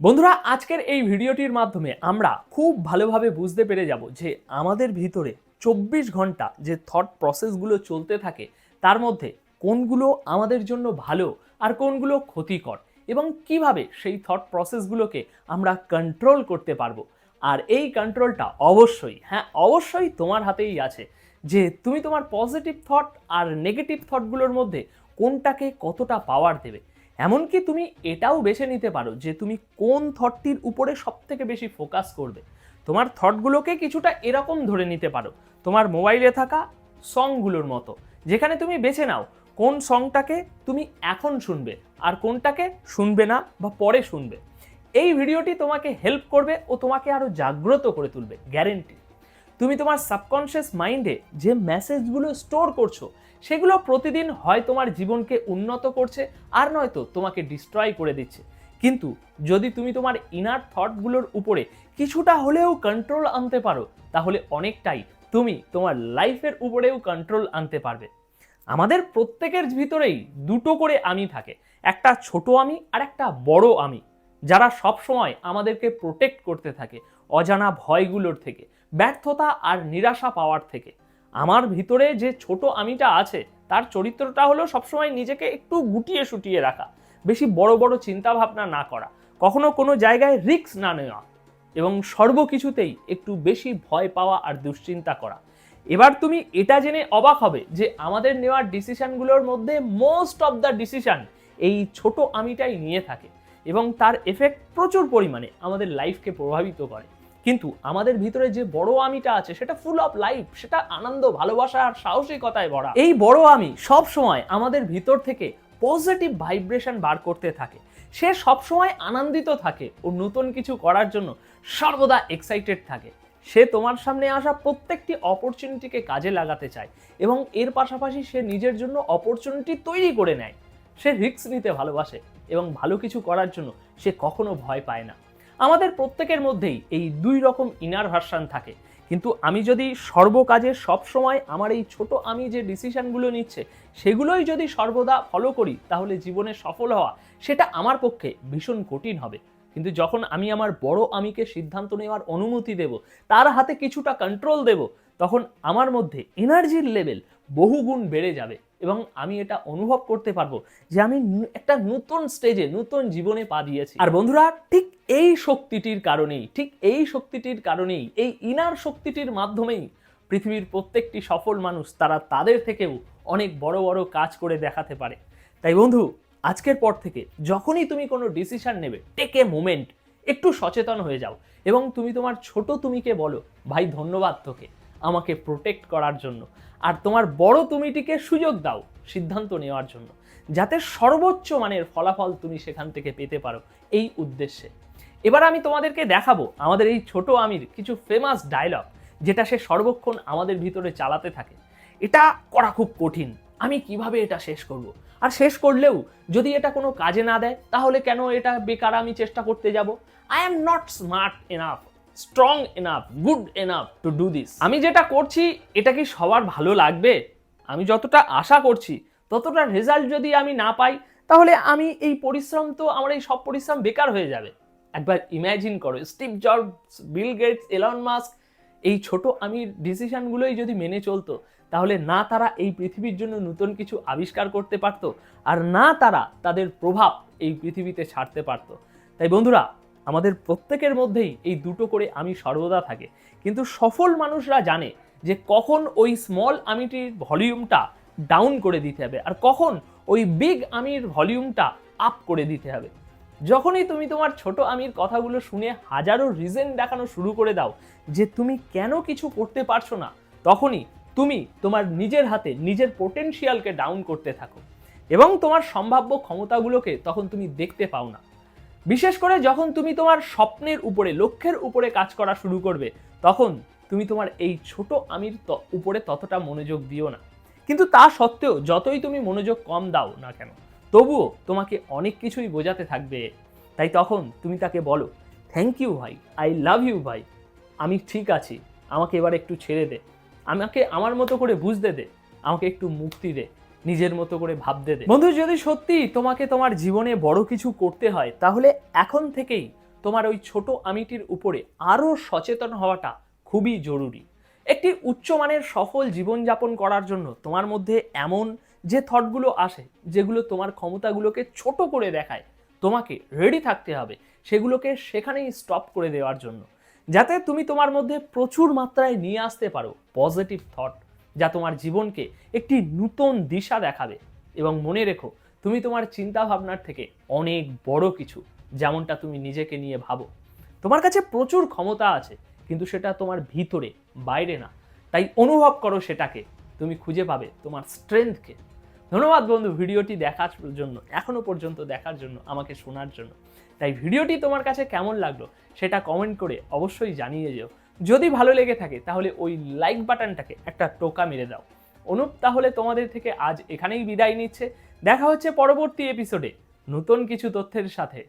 বন্ধুরা, আজকের এই ভিডিওটির মাধ্যমে আমরা খুব ভালোভাবে বুঝতে পেরে যাব যে আমাদের ভিতরে চব্বিশ ঘণ্টা যে থট প্রসেসগুলো চলতে থাকে, তার মধ্যে কোনগুলো আমাদের জন্য ভালো আর কোনগুলো ক্ষতিকর এবং কীভাবে সেই থট প্রসেসগুলোকে আমরা কন্ট্রোল করতে পারব। আর এই কন্ট্রোলটা অবশ্যই হ্যাঁ অবশ্যই তোমার হাতেই আছে যে তুমি তোমার পজিটিভ থট আর নেগেটিভ থটগুলোর মধ্যে কোনটাকে কতটা পাওয়ার দেবে। এমনকি তুমি এটাও বেছে নিতে পারো যে তুমি কোন থটটির উপরে সব থেকে বেশি ফোকাস করবে। তোমার থটগুলোকে কিছুটা এরকম ধরে নিতে পারো। তোমার মোবাইলে থাকা সংগুলোর মতো। যেখানে তুমি বেছে নাও কোন সংটাকে তুমি এখন শুনবে আর কোনটাকে শুনবে না বা পরে শুনবে। এই ভিডিওটি তোমাকে হেল্প করবে ও তোমাকে আরও জাগ্রত করে তুলবে গ্যারেন্টি তুমি তোমার সাবকনশিয়াস মাইন্ডে যে মেসেজগুলো স্টোর করছ, সেগুলো প্রতিদিন হয় তোমার জীবনকে উন্নত করছে আর নয়তো তোমাকে ডিস্ট্রয় করে দিচ্ছে। কিন্তু যদি তুমি তোমার ইনার থটগুলোর উপরে কিছুটা হলেও কন্ট্রোল আনতে পারো, তাহলে অনেকটাই তুমি তোমার লাইফের উপরেও কন্ট্রোল আনতে পারবে। আমাদের প্রত্যেকের ভিতরেই দুটো করে আমি থাকে। একটা ছোট আমি আর একটা বড় আমি, যারা সব সময় আমাদেরকে প্রোটেক্ট করতে থাকে অজানা ভয়গুলোর থেকে। ব্যর্থতা আর নিরাশা পাওয়ার থেকে। আমার ভিতরে যে ছোট আমিটা আছে, তার চরিত্রটা হলো সবসময় নিজেকে একটু গুটিয়ে সুটিয়ে রাখা। বেশি বড় বড় চিন্তা ভাবনা না করা। কখনো কোনো জায়গায় রিস্ক না নেওয়া। এবং সর্বকিছুতেই একটু বেশি ভয় পাওয়া আর দুশ্চিন্তা করা। এবার তুমি এটা জেনে অবাক হবে যে আমাদের নেওয়ার ডিসিশনগুলোর মধ্যে মোস্ট অফ দ্য ডিসিশন এই ছোট আমিটাই নিয়ে থাকে। এবং তার এফেক্ট প্রচুর পরিমাণে আমাদের লাইফকে প্রভাবিত করে। কিন্তু আমাদের ভিতরে যে বড় আমিটা আছে, সেটা ফুল অফ লাইফ সেটা আনন্দ, ভালোবাসা আর সাহসিকতায় ভরা। এই বড় আমি সব সময় আমাদের ভিতর থেকে পজিটিভ ভাইব্রেশন বার করতে থাকে। সে সব সময় আনন্দিত থাকে ও নতুন কিছু করার জন্য সর্বদা এক্সাইটেড থাকে। সে তোমার সামনে আসা প্রত্যেকটি অপরচুনিটিকে কাজে লাগাতে চায় এবং এর পাশাপাশি সে নিজের জন্য অপরচুনিটি তৈরি করে নেয়। সে রিস্ক নিতে ভালোবাসে এবং ভালো কিছু করার জন্য সে কখনো ভয় পায় না। আমাদের প্রত্যেকের মধ্যেই এই দুই রকম ইনার ভার্সান থাকে। কিন্তু আমি যদি সর্বকাজে সবসময় আমার এই ছোট আমি যে ডিসিশনগুলো নিচ্ছে, সেগুলোই যদি সর্বদা ফলো করি, তাহলে জীবনে সফল হওয়া সেটা আমার পক্ষে ভীষণ কঠিন হবে। কিন্তু যখন আমি আমার বড় আমিকে সিদ্ধান্ত নেওয়ার অনুমতি দেব, তার হাতে কিছুটা কন্ট্রোল দেব, তখন আমার মধ্যে এনার্জির লেভেল বহুগুণ বেড়ে যাবে। এবং আমি এটা অনুভব করতে পারব যে আমি একটা নতুন স্টেজে নতুন জীবনে পা দিয়েছি। আর বন্ধুরা, ঠিক এই শক্তিটির কারণেই, ঠিক এই শক্তিটির কারণেই, এই ইনার শক্তিটির মাধ্যমেই পৃথিবীর প্রত্যেকটি সফল মানুষ তারা তাদের থেকেও অনেক বড় বড় কাজ করে দেখাতে পারে। তাই বন্ধু, আজকের পর থেকে যখনই তুমি কোনো ডিসিশন নেবে টেক এ মোমেন্ট একটু সচেতন হয়ে যাও এবং তুমি তোমার ছোট তুমিকে বলো, ভাই, ধন্যবাদ তোকে। আমাকে প্রোটেক্ট করার জন্য। আর তোমার বড় তুমিটিকে সুযোগ দাও সিদ্ধান্ত নেওয়ার জন্য। যাতে সর্বোচ্চ মানের ফলাফল তুমি সেখান থেকে পেতে পারো এই উদ্দেশ্যে। এবার আমি তোমাদেরকে দেখাবো আমাদের এই ছোট আমির কিছু ফেমাস ডায়লগ যেটা সে সর্বক্ষণ আমাদের ভিতরে চালাতে থাকে। এটা করা খুব কঠিন। আমি কীভাবে এটা শেষ করব? আর শেষ করলেও যদি এটা কোনো কাজে না দেয়, তাহলে কেন এটা বেকার আমি চেষ্টা করতে যাব? I am not smart enough strong enough good enough to do this আমি যেটা করছি, এটা কি সবার ভালো লাগবে? আমি যতটা আশা করছি, ততটা রেজাল্ট যদি আমি না পাই, তাহলে আমি এই পরিশ্রম তো, আমার এই সব পরিশ্রম বেকার হয়ে যাবে। একবার ইম্যাজিন করো Steve Jobs Bill Gates Elon Musk এই ছোট আমি ডিসিশনগুলোই যদি মেনে চলতো, তাহলে না তারা এই পৃথিবীর জন্য নতুন কিছু আবিষ্কার করতে পারতো, আর না তারা তাদের প্রভাব এই পৃথিবীতে ছাড়তে পারতো। তাই বন্ধুরা আমাদের প্রত্যেকের মধ্যেই এই দুটো করে আমি সর্বদা থাকে। কিন্তু সফল মানুষরা জানে যে কখন ওই স্মল আমিটির ভলিউমটা ডাউন করে দিতে হবে আর কখন ওই বিগ আমির ভলিউমটা আপ করে দিতে হবে। যখনই তুমি তোমার ছোট আমির কথাগুলো শুনে হাজারো রিজন দেখানো শুরু করে দাও যে তুমি কেন কিছু করতে পারছ না, তখনই তুমি তোমার নিজের হাতে নিজের পোটেনশিয়ালকে ডাউন করতে থাকো। এবং তোমার সম্ভাব্য ক্ষমতাগুলোকে তখন তুমি দেখতে পাও না। বিশেষ করে যখন তুমি তোমার স্বপ্নের উপরে, লক্ষ্যের উপরে কাজ করা শুরু করবে, তখন তুমি তোমার এই ছোট আমির উপরে ততটা মনোযোগ দিও না। কিন্তু তা সত্ত্বেও যতই তুমি মনোযোগ কম দাও না কেন, তবুও তোমাকে অনেক কিছুই বোঝাতে থাকবে। তাই তখন তুমি তাকে বলো থ্যাংক ইউ ভাই আই লাভ ইউ ভাই, আমি ঠিক আছি, আমাকে এবার একটু ছেড়ে দে, আমাকে আমার মতো করে বুঝতে দে, আমাকে একটু মুক্তি দে। নিজের মতো করে ভাবতে দে। বন্ধু, যদি সত্যি তোমাকে তোমার জীবনে বড় কিছু করতে হয়, তাহলে এখন থেকেই তোমার ওই ছোট আমিটির উপরে আরও সচেতন হওয়াটা খুবই জরুরি। একটি উচ্চমানের সফল জীবনযাপন করার জন্য তোমার মধ্যে এমন যে থটগুলো আসে, যেগুলো তোমার ক্ষমতাগুলোকে ছোট করে দেখায়, তোমাকে রেডি থাকতে হবে, সেগুলোকে সেখানেই স্টপ করে দেওয়ার জন্য। যাতে তুমি তোমার মধ্যে প্রচুর মাত্রায় নিয়ে আসতে পারো পজিটিভ থট যা তোমার জীবনকে একটি নূতন দিশা দেখাবে। এবং মনে রেখো, তুমি তোমার চিন্তা ভাবনার থেকে অনেক বড় কিছু, যেমনটা তুমি নিজেকে নিয়ে ভাবো। তোমার কাছে প্রচুর ক্ষমতা আছে, কিন্তু সেটা তোমার ভিতরে, বাইরে না। তাই অনুভব করো সেটাকে, তুমি খুঁজে পাবে তোমার স্ট্রেংথকে ধন্যবাদ বন্ধু, ভিডিওটি দেখার জন্য, এখনও পর্যন্ত দেখার জন্য, আমাকে শোনার জন্য। তাই ভিডিওটি তোমার কাছে কেমন লাগল, সেটা কমেন্ট করে অবশ্যই জানিয়ে যেও। যদি ভালো লেগে থাকে, তাহলে ওই লাইক বাটনটাকে একটা টোকা মেরে দাও। অনুপ, তাহলে তোমাদের থেকে আজ এখানেই বিদায় নিচ্ছে। দেখা হচ্ছে পরবর্তী এপিসোডে নতুন কিছু তথ্যের সাথে।